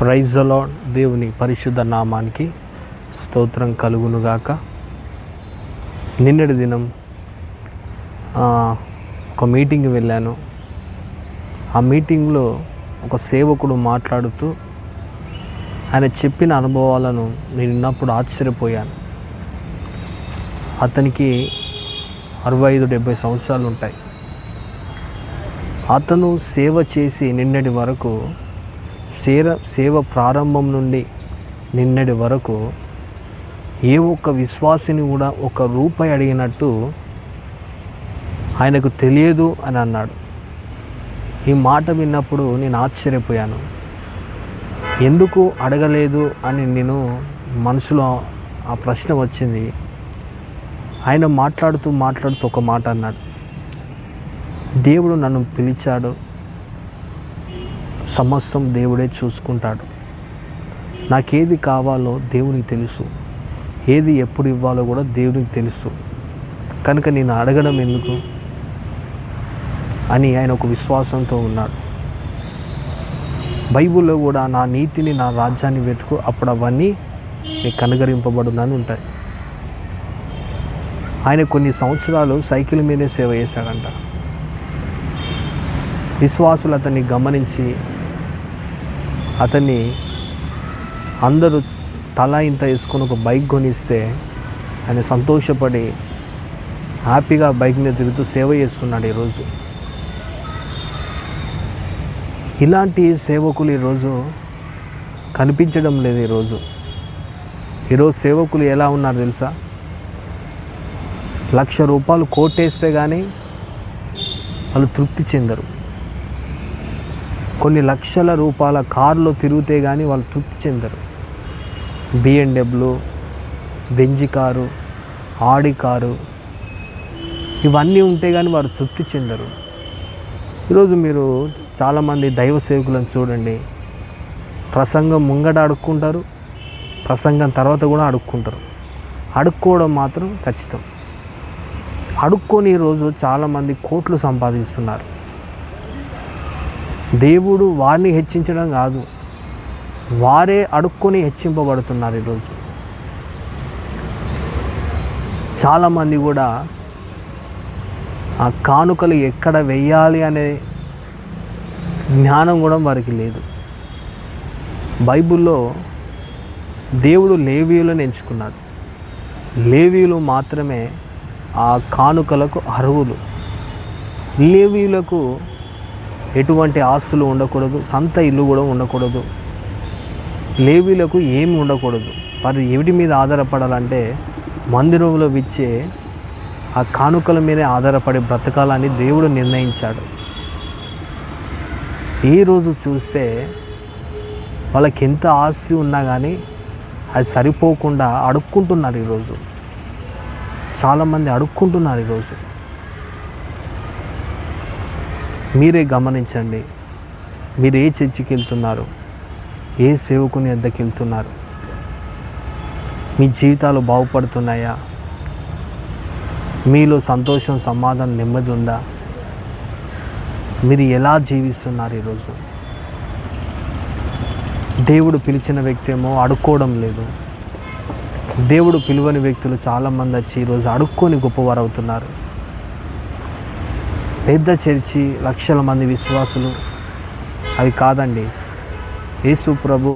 Praise అలాడ్ దేవుని పరిశుద్ధ నామానికి స్తోత్రం కలుగునుగాక. నిన్నటి దినం ఒక మీటింగ్ వెళ్ళాను. ఆ మీటింగ్లో ఒక సేవకుడు మాట్లాడుతూ ఆయన చెప్పిన అనుభవాలను నేను విన్నప్పుడు ఆశ్చర్యపోయాను. అతనికి అరవై ఐదు డెబ్భై సంవత్సరాలు ఉంటాయి. అతను సేవ చేసి నిన్నటి వరకు సేర సేవ ప్రారంభం నుండి నిన్నటి వరకు ఏ ఒక్క విశ్వాసిని కూడా ఒక రూపాయి అడిగినట్టు ఆయనకు తెలియదు అని అన్నాడు. ఈ మాట విన్నప్పుడు నేను ఆశ్చర్యపోయాను. ఎందుకు అడగలేదు అని నేను మనసులో ఆ ప్రశ్న వచ్చింది. ఆయన మాట్లాడుతూ మాట్లాడుతూ ఒక మాట అన్నాడు. దేవుడు నన్ను పిలిచాడు. సమస్తం దేవుడే చూసుకుంటాడు. నాకేది కావాలో దేవునికి తెలుసు. ఏది ఎప్పుడు ఇవ్వాలో కూడా దేవునికి తెలుసు. కనుక నేను అడగడం ఎందుకు? అని ఆయన ఒక విశ్వాసంతో ఉన్నాడు. బైబిల్లో కూడా నా నీతిని నా రాజ్యాన్ని పెట్టుకు అప్పుడు అవన్నీ నీకు కనుగరింపబడునని ఉంటాయి. ఆయన కొన్ని సంవత్సరాలు సైకిల్ మీదే సేవ చేశాడంట. విశ్వాసులు అతన్ని గమనించి అతన్ని అందరూ తల ఇంత వేసుకొని ఒక బైక్ కొనిస్తే ఆయన సంతోషపడి హ్యాపీగా బైక్ మీద తిరుగుతూ సేవ చేస్తున్నాడు ఈరోజు. ఇలాంటి సేవకులు ఈరోజు కనిపించడం లేదు ఈరోజు. ఈరోజు సేవకులు ఎలా ఉన్నారు తెలుసా? లక్ష రూపాయలు కోటేస్తే కానీ వాళ్ళు తృప్తి చెందరు. కొన్ని లక్షల రూపాయల కారులో తిరిగితే కానీ వాళ్ళు తృప్తి చెందరు. BMW Benz car Audi car ఇవన్నీ ఉంటే కానీ వారు తృప్తి చెందరు. ఈరోజు మీరు చాలామంది దైవ సేవకులను చూడండి. ప్రసంగం ముంగట అడుక్కుంటారు ప్రసంగం తర్వాత కూడా అడుక్కుంటారు. అడుక్కోవడం మాత్రం ఖచ్చితం. అడుక్కొని ఈరోజు చాలామంది కోట్లు సంపాదిస్తున్నారు. దేవుడు వారిని హెచ్చించడం కాదు. వారే అడుక్కొని హెచ్చింపబడుతున్నారు ఈరోజు చాలామంది కూడా ఆ కానుకలు ఎక్కడ వెయ్యాలి అనే జ్ఞానం కూడా వారికి లేదు. బైబిల్లో దేవుడు లేవీయులను ఎంచుకున్నాడు. లేవీయులు మాత్రమే ఆ కానుకలకు అర్హులు. లేవీయులకు ఎటువంటి ఆస్తులు ఉండకూడదు సొంత ఇల్లు కూడా ఉండకూడదు. లేవీలకు ఏమి ఉండకూడదు. వారు ఏమిటి మీద ఆధారపడాలంటే మందిరంలో ఇచ్చే ఆ కానుకల మీదే ఆధారపడి బ్రతకాలని దేవుడు నిర్ణయించాడు. ఈరోజు రోజు చూస్తే వాళ్ళకి ఎంత ఆస్తి ఉన్నా కానీ అది సరిపోకుండా అడుక్కుంటున్నారు ఈరోజు చాలామంది అడుక్కుంటున్నారు ఈరోజు మీరే గమనించండి. మీరు ఏ చర్చికి వెళ్తున్నారు ఏ సేవకుని వద్దకి వెళ్తున్నారు మీ జీవితాలు బాగుపడుతున్నాయా? మీలో సంతోషం సమాధానం నెమ్మది ఉందా మీరు ఎలా జీవిస్తున్నారు ఈరోజు? దేవుడు పిలిచిన వ్యక్తి ఏమో అడుక్కోవడం లేదు. దేవుడు పిలువని వ్యక్తులు చాలామంది వచ్చి ఈరోజు అడుక్కొని గొప్పవారు అవుతున్నారు పెద్ద చర్చి లక్షల మంది విశ్వాసులు. అవి కాదండి. యేసు ప్రభు